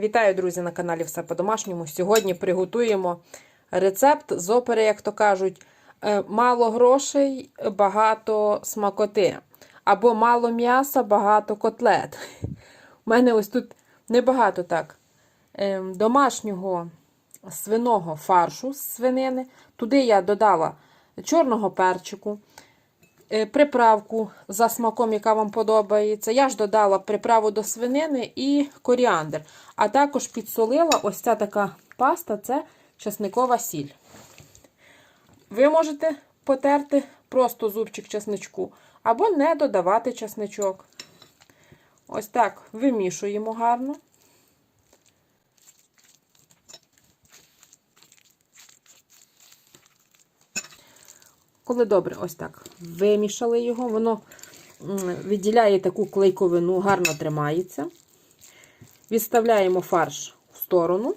Вітаю, друзі, на каналі Все по-домашньому. Сьогодні приготуємо рецепт з опери, як то кажуть, е, мало грошей, багато смакоти. Або мало м'яса, багато котлет. У мене ось тут небагато так е, домашнього свиного фаршу з свинини. Туди я додала чорного перчику, приправку за смаком, яка вам подобається. Я ж додала приправу до свинини і коріандр. А також підсолила ось ця така паста це чесникова сіль. Ви можете потерти просто зубчик чесничку, або не додавати чесничок. Ось так вимішуємо гарно. Коли добре, ось так вимішали його, воно відділяє таку клейковину, гарно тримається. Відставляємо фарш в сторону.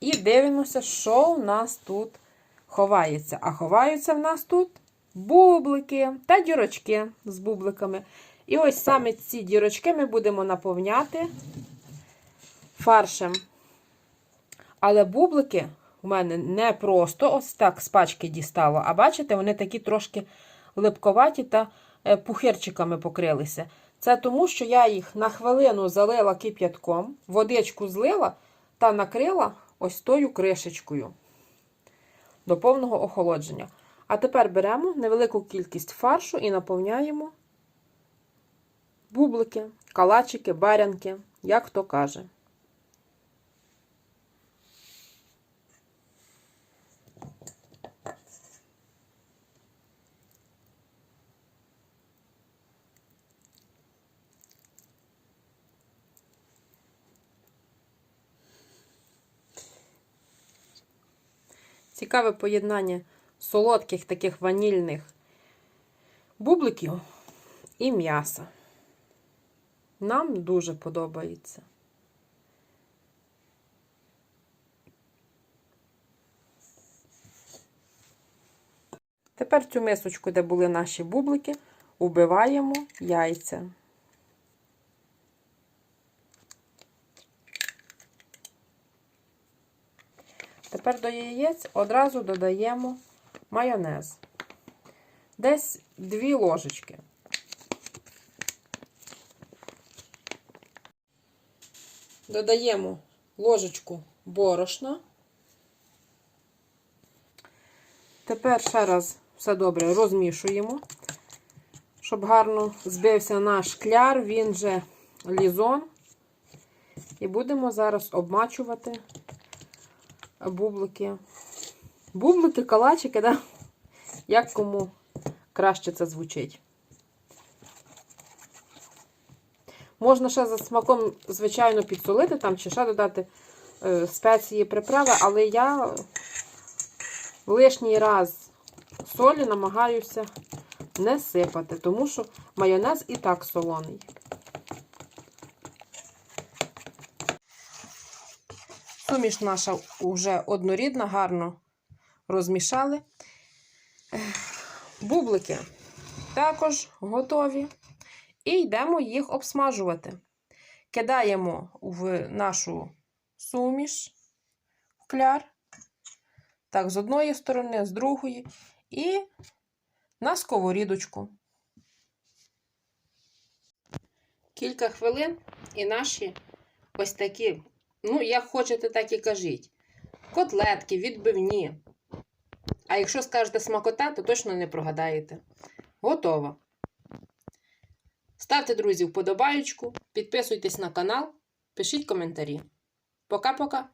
І дивимося, що у нас тут ховається. А ховаються в нас тут бублики та дірочки з бубликами. І ось саме ці дірочки ми будемо наповняти фаршем. Але бублики у мене не просто ось так з пачки дістало, а бачите, вони такі трошки липковаті та пухирчиками покрилися. Це тому, що я їх на хвилину залила кип'ятком, водичку злила та накрила ось тою кришечкою до повного охолодження. А тепер беремо невелику кількість фаршу і наповняємо бублики, калачики, барянки, як хто каже. Цікаве поєднання солодких таких ванільних бубликів і м'яса. Нам дуже подобається. Тепер цю мисочку, де були наші бублики, убиваємо яйця. Тепер до яєць одразу додаємо майонез. Десь 2 ложечки. Додаємо ложечку борошна. Тепер ще раз все добре розмішуємо, щоб гарно збився наш кляр, він же лізон. І будемо зараз обмачувати бублики. Бублики, калачики, да? як кому краще це звучить. Можна ще за смаком, звичайно, підсолити там, чи ще додати е, спеції приправи, але я лишній раз солі намагаюся не сипати, тому що майонез і так солоний. Суміш наша вже однорідна, гарно розмішали. Бублики також готові. І йдемо їх обсмажувати. Кидаємо в нашу суміш, в кляр. Так, з одної сторони, з другої, і на сковорідочку. Кілька хвилин і наші ось такі, ну, як хочете, так і кажіть. Котлетки, відбивні. А якщо скажете смакота, то точно не прогадаєте. Готово. Ставте, друзі, вподобаючку, підписуйтесь на канал, пишіть коментарі. Пока-пока!